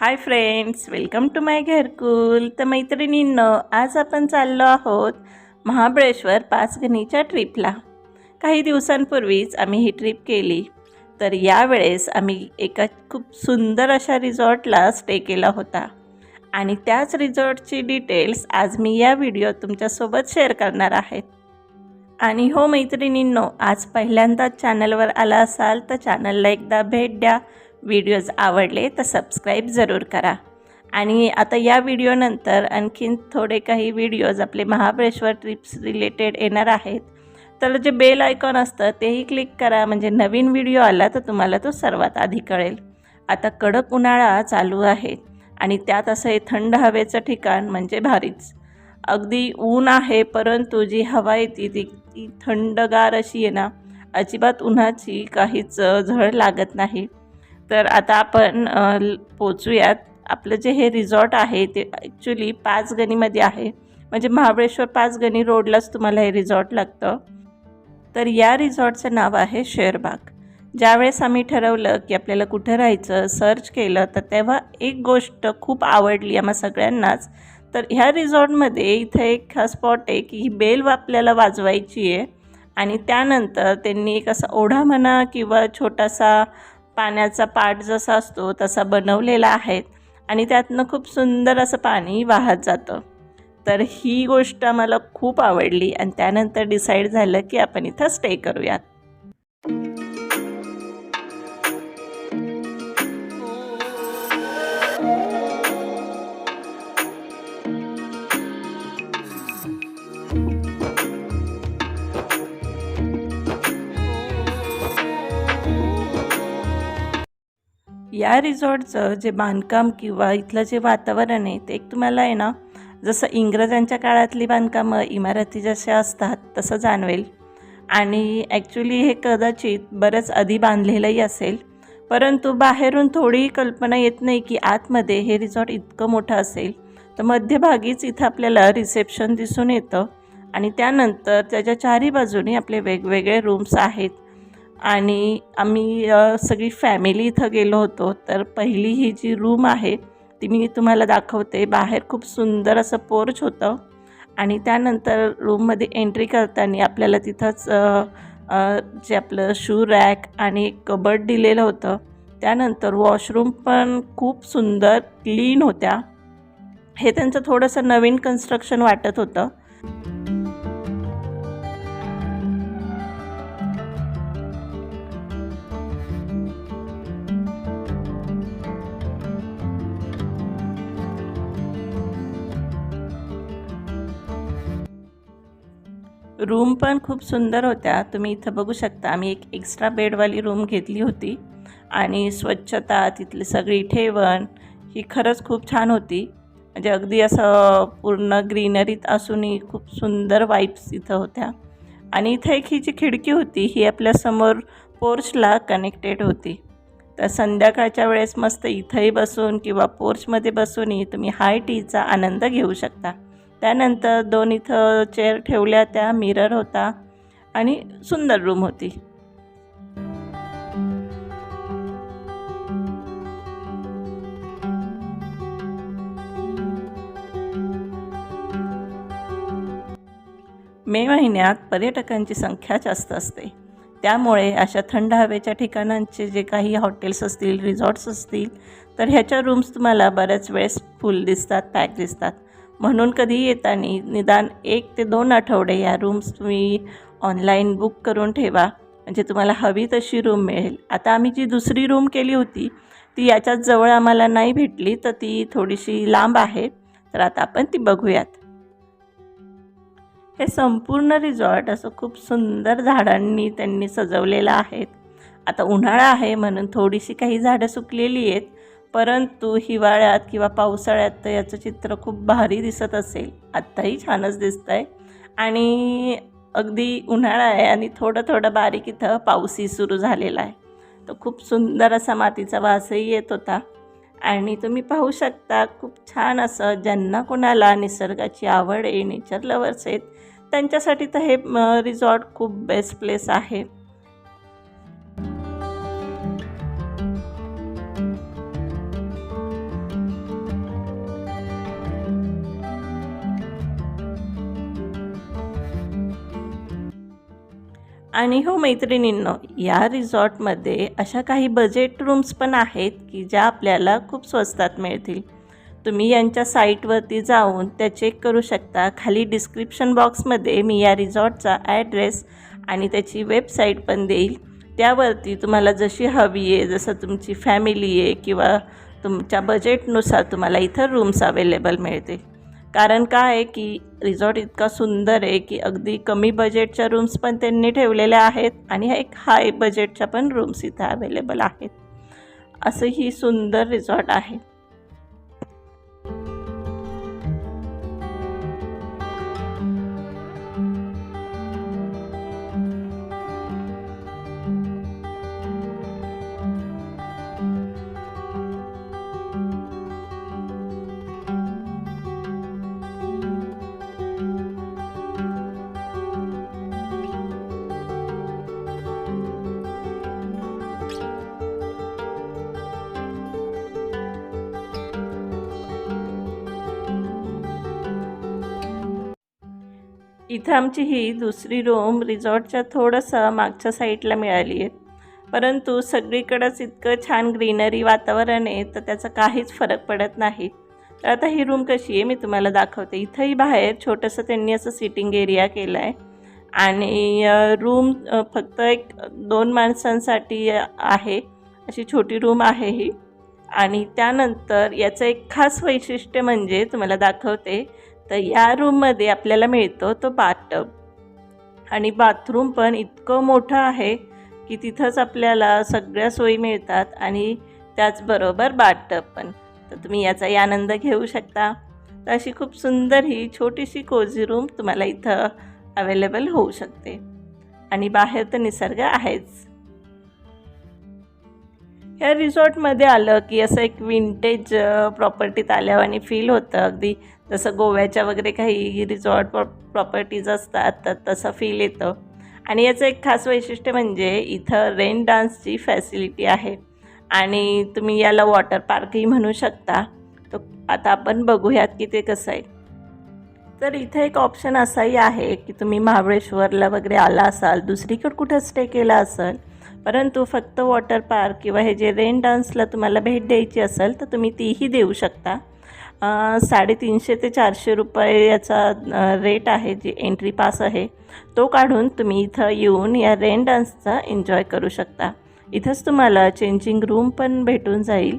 Hi friends welcome to my घरकुल तर मैत्रिणींनो आज आपण चाललो आहोत महाबळेश्वर पाचगणीच्या ट्रिपला काही दिवसांपूर्वीच आम्ही ही ट्रिप केली. तर यावेळेस आम्ही एका खूप सुंदर अशा रिझॉर्टला स्टे केला होता. आणि त्याच रिझॉर्टची डिटेल्स आज मी या व्हिडिओ तुमच्यासोबत शेअर करणार आहेत आणि हो मैत्रिणींनो आज पहिल्यांदाच चॅनलवर आला असाल तर चॅनलला एकदा भेट द्या. व्हिडिओज आवडले तर सबस्क्राईब जरूर करा. आणि आता या व्हिडिओनंतर आणखीन थोडे काही व्हिडिओज आपले महाबळेश्वर ट्रिप्स रिलेटेड येणार आहेत. तर जे बेल आयकॉन असतं तेही क्लिक करा म्हणजे नवीन व्हिडिओ आला तर तुम्हाला तो सर्वात आधी कळेल. आता कडक उन्हाळा चालू आहे आणि त्यात असं हे थंड हवेचं ठिकाण म्हणजे भारीच. अगदी ऊन आहे परंतु जी हवा येते ती ती थंडगार अशी आहे ना अजिबात उन्हाची काहीच झळ लागत नाही. तर आता आपण पोचूयात. आपलं जे हे रिझॉर्ट आहे ते ॲक्च्युली पाचगणीमध्ये आहे. म्हणजे महाबळेश्वर पाचगणी रोडलाच तुम्हाला हे रिझॉर्ट लागतं. तर या रिझॉर्टचं नाव आहे शेरबाग. ज्यावेळेस आम्ही ठरवलं की आपल्याला कुठं राहायचं सर्च केलं तर तेव्हा एक गोष्ट खूप आवडली आम्हा सगळ्यांनाच. तर ह्या रिझॉर्टमध्ये इथं एक हा स्पॉट आहे की ही बेल आपल्याला वाजवायची आहे. आणि त्यानंतर त्यांनी एक असा ओढा म्हणा किंवा छोटासा पाण्याचा पाट जसा असतो तसा बनवलेला आहे आणि त्यातनं खूप सुंदर असं पाणी वाहत जातं. तर ही गोष्ट आम्हाला खूप आवडली आणि त्यानंतर डिसाईड झालं की आपण इथं स्टे करूयात. या रिसॉर्टचं जे बांधकाम किंवा इथलं जे वातावरण आहे ते एक तुम्हाला आहे ना जसं इंग्रजांच्या काळातली बांधकामं इमारती जशा असतात तसं जाणवेल. आणि ॲक्च्युली हे कदाचित बरंच आधी बांधलेलंही असेल परंतु बाहेरून थोडी कल्पना येत नाही की आतमध्ये हे रिझॉर्ट इतकं मोठं असेल. तर मध्यभागीच इथं आपल्याला रिसेप्शन दिसून येतं आणि त्यानंतर त्याच्या चारही बाजूनी आपले वेगवेगळे रूम्स आहेत. आणि आम्ही सगळी फॅमिली इथं गेलो होतो. तर पहिली ही जी रूम आहे ती मी तुम्हाला दाखवते. बाहेर खूप सुंदर असं पोर्च होतं. आणि त्यानंतर रूममध्ये एंट्री करताना आपल्याला तिथंच जे आपलं शू रॅक आणि कबड दिलेलं होतं. त्यानंतर वॉशरूम पण खूप सुंदर क्लीन होत्या. हे त्यांचं थोडंसं नवीन कन्स्ट्रक्शन वाटत होतं. रूम पण खूप सुंदर होत्या. तुम्ही इथं बघू शकता आम्ही एक एक्स्ट्रा बेडवाली रूम घेतली होती. आणि स्वच्छता तिथली सगळी ठेवण ही खरंच खूप छान होती. म्हणजे अगदी असं पूर्ण ग्रीनरीत असूनही खूप सुंदर वाईब्स इथं होत्या. आणि इथं एक ही जी खिडकी होती ही आपल्यासमोर पोर्चला कनेक्टेड होती. तर संध्याकाळच्या वेळेस मस्त इथंही बसून किंवा पोर्चमध्ये बसूनही तुम्ही हाय टीचा आनंद घेऊ शकता. त्यानंतर दोन इथं चेअर ठेवल्या त्या मिरर होता आणि सुंदर रूम होती. मे महिन्यात पर्यटकांची संख्या जास्त असते. त्यामुळे अशा थंड हवेच्या ठिकाणांचे जे काही हॉटेल्स असतील रिझॉर्ट्स असतील तर ह्याच्या रूम्स तुम्हाला बऱ्याच वेळेस फुल दिसतात पॅक दिसतात. म्हणून कधी येताना निदान एक ते दोन आठवडे या रूम्स तुम्ही ऑनलाईन बुक करून ठेवा. म्हणजे तुम्हाला हवी तशी रूम मिळेल. आता आम्ही जी दुसरी रूम केली होती ती याच्याच जवळ आम्हाला नाही भेटली तर ती थोडीशी लांब आहे. तर आता आपण ती बघूयात. हे संपूर्ण रिझॉर्ट असं खूप सुंदर झाडांनी त्यांनी सजवलेलं आहेत आता उन्हाळा आहे म्हणून थोडीशी काही झाडं सुकलेली आहेत. परंतु हिवाळ्यात किंवा पावसाळ्यात तर याचं चित्र खूप भारी दिसत असेल. आत्ताही छानच दिसतं आहे आणि अगदी उन्हाळा आहे आणि थोडं थोडं बारीक इथं पाऊसही सुरू झालेला आहे. तर खूप सुंदर असा मातीचा वासही येत होता. आणि तुम्ही पाहू शकता खूप छान असं ज्यांना कोणाला निसर्गाची आवड आहे नेचर लवर्स आहेत त्यांच्यासाठी तर हे रिझॉर्ट खूप बेस्ट प्लेस आहे. आणि हो मैत्रिणींनो या रिझॉर्टमध्ये अशा काही बजेट रूम्स पण आहेत की ज्या आपल्याला खूप स्वस्तात मिळतील. तुम्ही यांच्या साईटवरती जाऊन त्या चेक करू शकता. खाली डिस्क्रिप्शन बॉक्समध्ये मी या रिझॉर्टचा ॲड्रेस आणि त्याची वेबसाईट पण देईल. त्यावरती तुम्हाला जशी हवी आहे जसं तुमची फॅमिली आहे किंवा तुमच्या बजेटनुसार तुम्हाला इथं रूम्स अवेलेबल मिळतील. कारण काय आहे की रिझॉर्ट इतका सुंदर आहे की अगदी कमी बजेटच्या रूम्स पण त्यांनी ठेवलेल्या आहेत आणि एक हाय बजेटच्या पण रूम्स इथं अवेलेबल आहेत. असं ही सुंदर रिझॉर्ट आहे. इथं आमची ही दुसरी रूम रिसॉर्टच्या थोडंसं मागच्या साईडला मिळाली आहे. परंतु सगळीकडंच इतकं छान ग्रीनरी वातावरण आहे तर त्याचा काहीच फरक पडत नाही. तर आता ही रूम कशी आहे मी तुम्हाला दाखवते. इथंही बाहेर छोटंसं त्यांनी असं सिटिंग एरिया केलं आहे आणि रूम फक्त एक दोन माणसांसाठी आहे. अशी छोटी रूम आहे ही. आणि त्यानंतर याचं एक खास वैशिष्ट्य म्हणजे तुम्हाला दाखवते तर या रूममध्ये आपल्याला मिळतो तो बाथटब आणि बाथरूम पण इतकं मोठं आहे की तिथंच आपल्याला सगळ्या सोयी मिळतात आणि त्याचबरोबर बाथटब पण. तर तुम्ही याचाही आनंद घेऊ शकता. तर अशी खूप सुंदर ही छोटीशी कोझी रूम तुम्हाला इथं अवेलेबल होऊ शकते. आणि बाहेर तर निसर्ग आहेच. ह्या रिसॉर्टमध्ये आलं की असं एक विंटेज प्रॉपर्टीत आल्यावर आणि फील होतं. अगदी जसं गोव्याच्या वगैरे काही रिसॉर्ट प्रॉ प्रॉपर्टीज असतात तर तसं फील येतं. आणि याचं एक खास वैशिष्ट्य म्हणजे इथं रेन डान्सची फॅसिलिटी आहे. आणि तुम्ही याला वॉटर पार्कही म्हणू शकता. तर आता आपण बघूयात की ते कसं आहे. तर इथं एक ऑप्शन असाही आहे की तुम्ही महाबळेश्वरला वगैरे आला असाल दुसरीकडे कुठं स्टे केला असेल परंतु फक्त वॉटर पार्क किंवा हे जे रेन डान्सला तुम्हाला भेट द्यायची असेल तर तुम्ही तीही देऊ शकता. साडेतीनशे ते चारशे रुपये याचा रेट आहे जे एंट्री पास आहे. तो काढून तुम्ही इथं येऊन या रेन डान्सचा एन्जॉय करू शकता. इथंच तुम्हाला चेंजिंग रूम पण भेटून जाईल.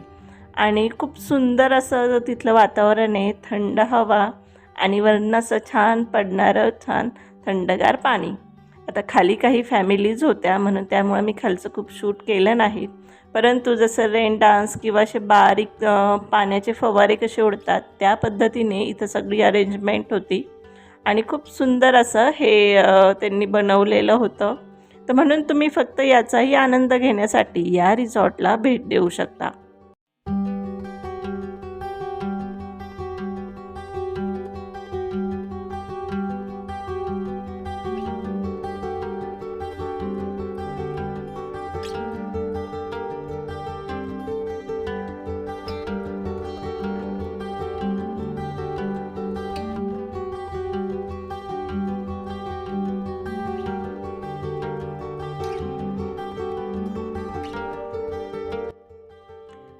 आणि खूप सुंदर असं तिथलं वातावरण आहे थंड हवा आणि वरनं असं छान पडणारं छान थंडगार पाणी. आता खाली काही फॅमिलीज होत्या म्हणून त्यामुळे मी खालचं खूप शूट केलं नाही. परंतु जसं रेन डान्स किंवा असे बारीक पाण्याचे फवारे कसे उडतात त्या पद्धतीने इथं सगळी अरेंजमेंट होती. आणि खूप सुंदर असं हे त्यांनी बनवलेलं होतं. तर म्हणून तुम्ही फक्त याचाही आनंद घेण्यासाठी या रिसॉर्टला भेट देऊ शकता.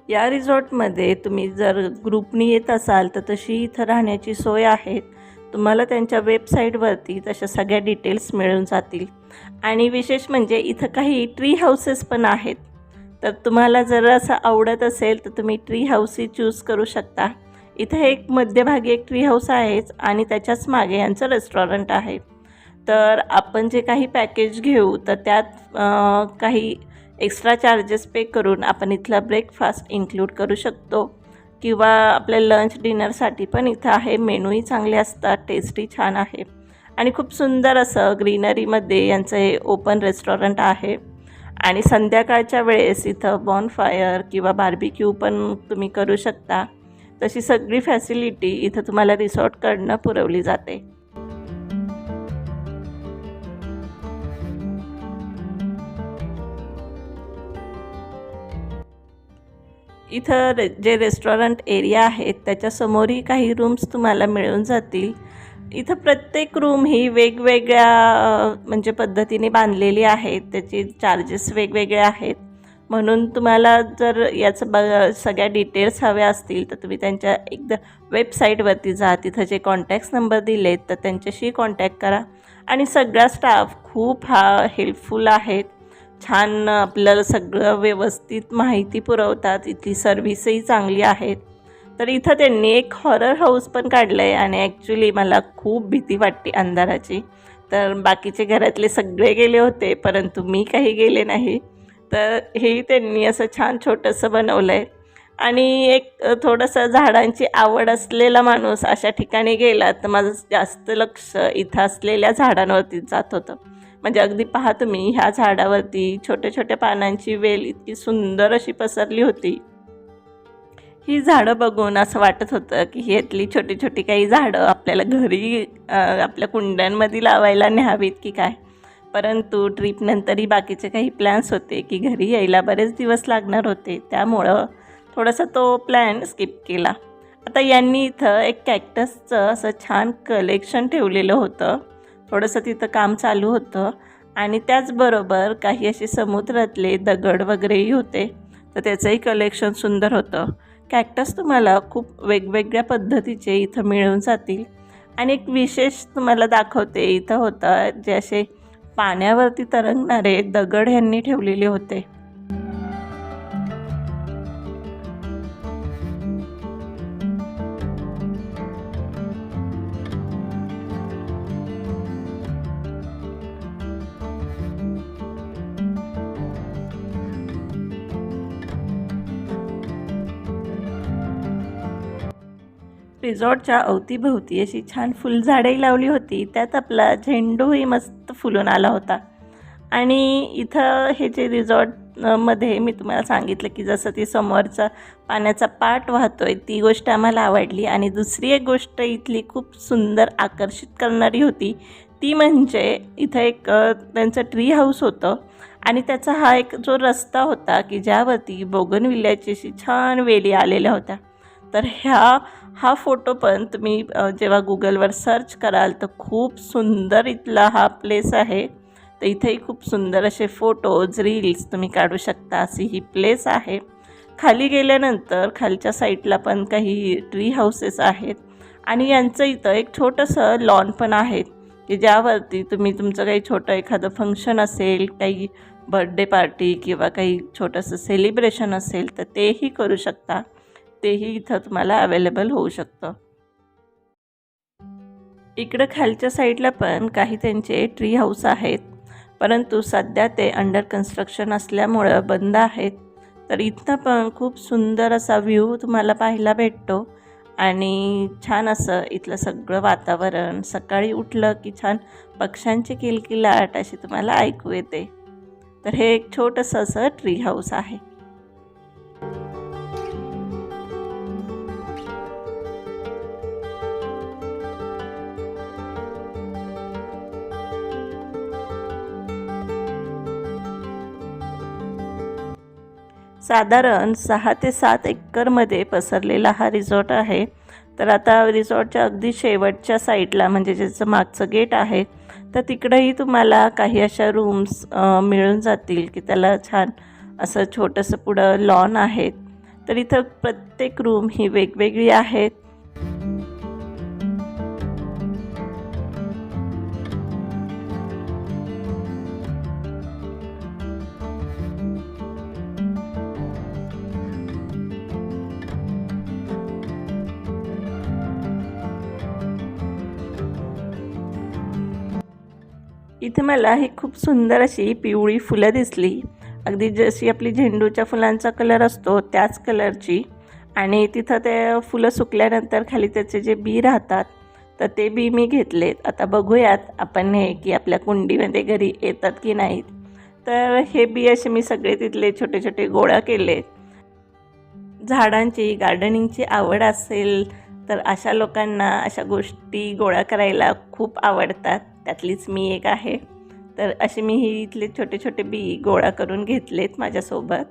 या रिझॉर्टमध्ये तुम्ही जर ग्रुपनी येत असाल तर तशी इथं राहण्याची सोय आहे. तुम्हाला त्यांच्या वेबसाईटवरती तशा सगळ्या डिटेल्स मिळून जातील. आणि विशेष म्हणजे इथं काही ट्री हाऊसेस पण आहेत. तर तुम्हाला जर असं आवडत असेल तर तुम्ही ट्री हाऊसही चूज करू शकता. इथं एक मध्यभागी एक ट्री हाऊस आहेच आणि त्याच्याच मागे यांचं रेस्टॉरंट आहे. तर आपण जे काही पॅकेज घेऊ तर त्यात काही एक्स्ट्रा चार्जेस पे करून आपण इथला ब्रेकफास्ट इन्क्लूड करू शकतो. किंवा आपल्या लंच डिनरसाठी पण इथं आहे. मेनूही चांगले असतात. टेस्टी छान आहे. आणि खूप सुंदर असं ग्रीनरीमध्ये यांचं हे ओपन रेस्टॉरंट आहे. आणि संध्याकाळच्या वेळेस इथं बॉनफायर किंवा बार्बिक्यू पण तुम्ही करू शकता. तशी सगळी फॅसिलिटी इथं तुम्हाला रिसॉर्टकडनं पुरवली जाते. इथं रे जे रेस्टॉरंट एरिया आहेत त्याच्यासमोरही काही रूम्स तुम्हाला मिळून जातील. इथं प्रत्येक रूम ही वेगवेगळ्या म्हणजे पद्धतीने बांधलेली आहेत. त्याचे चार्जेस वेगवेगळे आहेत. म्हणून तुम्हाला जर याचं ब सगळ्या डिटेल्स हव्या असतील तर तुम्ही त्यांच्या एकदा वेबसाईटवरती जा. तिथं जे कॉन्टॅक्ट्स नंबर दिलेत तर त्यांच्याशी कॉन्टॅक्ट करा. आणि सगळा स्टाफ खूप हा हेल्पफुल आहेत. छान आपल्याला सगळं व्यवस्थित माहिती पुरवतात. इथली सर्व्हिसही चांगली आहेत. तर इथं त्यांनी एक हॉरर हाऊस पण काढलं आहे आणि ॲक्च्युली मला खूप भीती वाटते अंधाराची. तर बाकीचे घरातले सगळे गेले होते परंतु मी काही गेले नाही. तर हेही त्यांनी असं छान छोटंसं बनवलं आहे आणि एक थोडंसं झाडांची आवड असलेला माणूस अशा ठिकाणी गेला तर माझं जास्त लक्ष इथं असलेल्या झाडांवरती जात होतं. म्हणजे अगदी पहा तुम्ही ह्या झाडावरती छोट्या छोट्या पानांची वेल इतकी सुंदर अशी पसरली होती. ही झाडं बघून असं वाटत होतं की ह्यातली छोटी छोटी काही झाडं आपल्याला घरी आपल्या कुंड्यांमध्ये लावायला न्यावीत की काय? परंतु ट्रीपनंतरही बाकीचे काही प्लॅन्स होते की घरी यायला बरेच दिवस लागणार होते. त्यामुळं थोडासा तो प्लॅन स्किप केला. आता यांनी इथं एक कॅक्टसचं असं छान कलेक्शन ठेवलेलं होतं. थोडंसं तिथं काम चालू होतं. आणि त्याचबरोबर काही असे समुद्रातले दगड वगैरेही होते. तर त्याचंही कलेक्शन सुंदर होतं. कॅक्टस तुम्हाला खूप वेगवेगळ्या पद्धतीचे इथं मिळून जातील. आणि एक विशेष तुम्हाला दाखवते इथं होतं जे असे पाण्यावरती तरंगणारे दगड ह्यांनी ठेवलेले होते. रिझॉर्टच्या अवतीभोवती अशी छान फुलझाडंही लावली होती. त्यात आपला झेंडूही मस्त फुलून आला होता. आणि इथं हे जे रिझॉर्टमध्ये मध्ये मी तुम्हाला सांगितलं की जसं ती समोरचा पाण्याचा पाट वाहतोय ती गोष्ट आम्हाला आवडली. आणि दुसरी एक गोष्ट इथली खूप सुंदर आकर्षित करणारी होती. ती म्हणजे इथं एक त्यांचं ट्री हाऊस होतं. आणि त्याचा हा एक जो रस्ता होता की ज्यावरती बोगनविल्याची अशी छान वेली आलेल्या होत्या. तर ह्या हा फोटो पण तुम्ही जेव्हा गुगलवर सर्च कराल तर खूप सुंदर इथला हा प्लेस आहे. तर इथेही खूप सुंदर असे फोटोज रील्स तुम्ही काढू शकता अशी ही प्लेस आहे. खाली गेल्यानंतर खालच्या साईडला पण काही ट्री हाऊसेस आहेत. आणि यांचं इथं एक छोटंसं लॉन पण आहे की ज्यावरती तुम्ही तुमचं काही छोटं एखादं फंक्शन असेल काही बर्थडे पार्टी किंवा काही छोटंसं सेलिब्रेशन असेल तर तेही करू शकता. तेही इथं तुम्हाला अवेलेबल होऊ शकतं. इकडं खालच्या साईडला पण काही त्यांचे ट्री हाऊस आहेत. परंतु सध्या ते अंडर कन्स्ट्रक्शन असल्यामुळं बंद आहेत. तर इथं पण खूप सुंदर असा व्ह्यू तुम्हाला पाहायला भेटतो. आणि छान असं इथलं सगळं वातावरण सकाळी उठलं की छान पक्ष्यांची किलकिलाट अशी तुम्हाला ऐकू येते. तर हे एक छोटंसं असं ट्री हाऊस आहे. साधारण सहा ते सात एकरमध्ये पसरलेला हा रिसॉर्ट आहे. तर आता रिसॉर्टच्या अगदी शेवटच्या साईडला म्हणजे ज्याचं मागचं गेट आहे तर तिकडंही तुम्हाला काही अशा रूम्स मिळून जातील की त्याला छान असं छोटंसं पुढं लॉन आहे. तर इथं प्रत्येक रूम ही वेगवेगळी आहेत. इथे मला ही खूप सुंदर अशी पिवळी फुलं दिसली. अगदी जशी आपली झेंडूच्या फुलांचा कलर असतो त्याच कलरची आणि तिथं ते फुलं सुकल्यानंतर खाली त्याचे जे बी राहतात तर ते बी मी घेतलेत. आता बघूयात आपण हे की आपल्या कुंडीमध्ये घरी येतात की नाहीत. तर हे बी असे मी सगळे तिथले छोटे छोटे गोळा केले झाडांची गार्डनिंगची आवड असेल तर अशा लोकांना अशा गोष्टी गोळा करायला खूप आवडतात. त्यातलीच मी एक आहे. तर असे मी ही इथले छोटे छोटे बी गोळा करून घेतलेत माझ्यासोबत.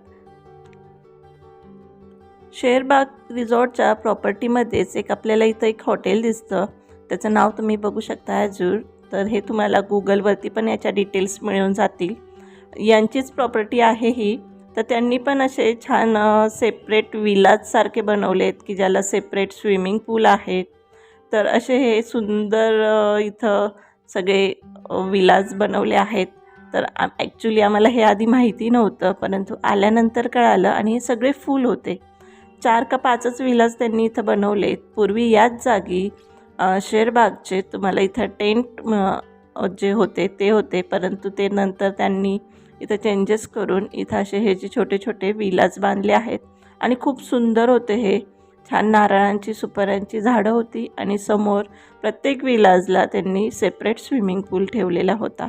शेरबाग रिझॉर्टच्या प्रॉपर्टीमध्येच एक आपल्याला इथं एक हॉटेल दिसतं. त्याचं नाव तुम्ही बघू शकता अजूर तर हे तुम्हाला गुगलवरती पण याच्या डिटेल्स मिळून जातील. यांचीच प्रॉपर्टी आहे ही. तर त्यांनी पण असे छान सेपरेट विलाजसारखे बनवले आहेत की ज्याला सेपरेट स्विमिंग पूल आहेत. तर असे हे सुंदर इथं सगळे विलाज बनवले आहेत. तर ॲक्च्युली आम्हाला हे आधी माहिती नव्हतं परंतु आल्यानंतर कळालं आणि हे सगळे फुल होते. चार का पाचच विलाज त्यांनी इथं बनवले पूर्वी याच जागी शेरबागचे तुम्हाला इथं टेंट जे होते ते होते परंतु ते नंतर त्यांनी इथं चेंजेस करून इथं असे हे जे छोटे छोटे विलाज बांधले आहेत आणि खूप सुंदर होते हे. छान नारळांची सुपाऱ्यांची झाडं होती आणि समोर प्रत्येक विलाजला त्यांनी सेपरेट स्विमिंग पूल ठेवलेला होता.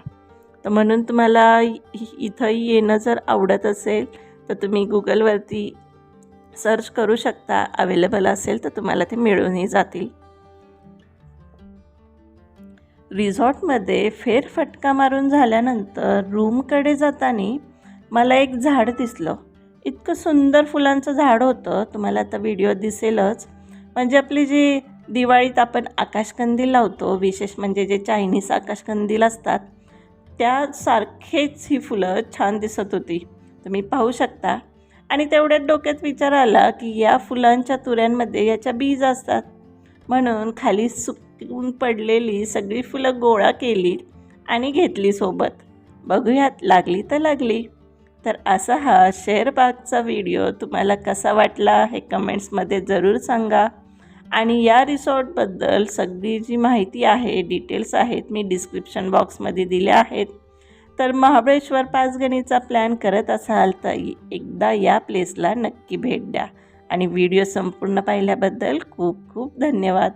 तर म्हणून तुम्हाला इ- इथं येणं जर आवडत असेल तर तुम्ही गुगलवरती सर्च करू शकता. अवेलेबल असेल तर तुम्हाला ते मिळूनही जातील. रिझॉर्टमध्ये फेरफटका मारून झाल्यानंतर रूमकडे जाताना मला एक झाड दिसलं. इतकं सुंदर फुलांचं झाड होतं तुम्हाला आता व्हिडिओ दिसेलच. म्हणजे आपली जी दिवाळीत आपण आकाशकंदील लावतो विशेष म्हणजे जे चायनीज आकाशकंदील असतात त्यासारखेच ही फुलं छान दिसत होती. तुम्ही पाहू शकता. आणि तेवढ्यात डोक्यात विचार आला की या फुलांच्या तुऱ्यांमध्ये याच्या बीज असतात. म्हणून खाली सुकून पडलेली सगळी फुलं गोळा केली आणि घेतली सोबत. बघूयात लागली तर लागली. तर असा हा शेअरबागचा व्हिडिओ तुम्हाला कसा वाटला हे कमेंट्समध्ये जरूर सांगा. आणि या रिसॉर्टबद्दल सगळी जी माहिती आहे डिटेल्स आहेत मी डिस्क्रिप्शन बॉक्समध्ये दिल्या आहेत. तर महाबळेश्वर पाचगणीचा प्लॅन करत असाल तर एकदा या प्लेसला नक्की भेट द्या. आणि व्हिडिओ संपूर्ण पाहिल्याबद्दल खूप खूप धन्यवाद.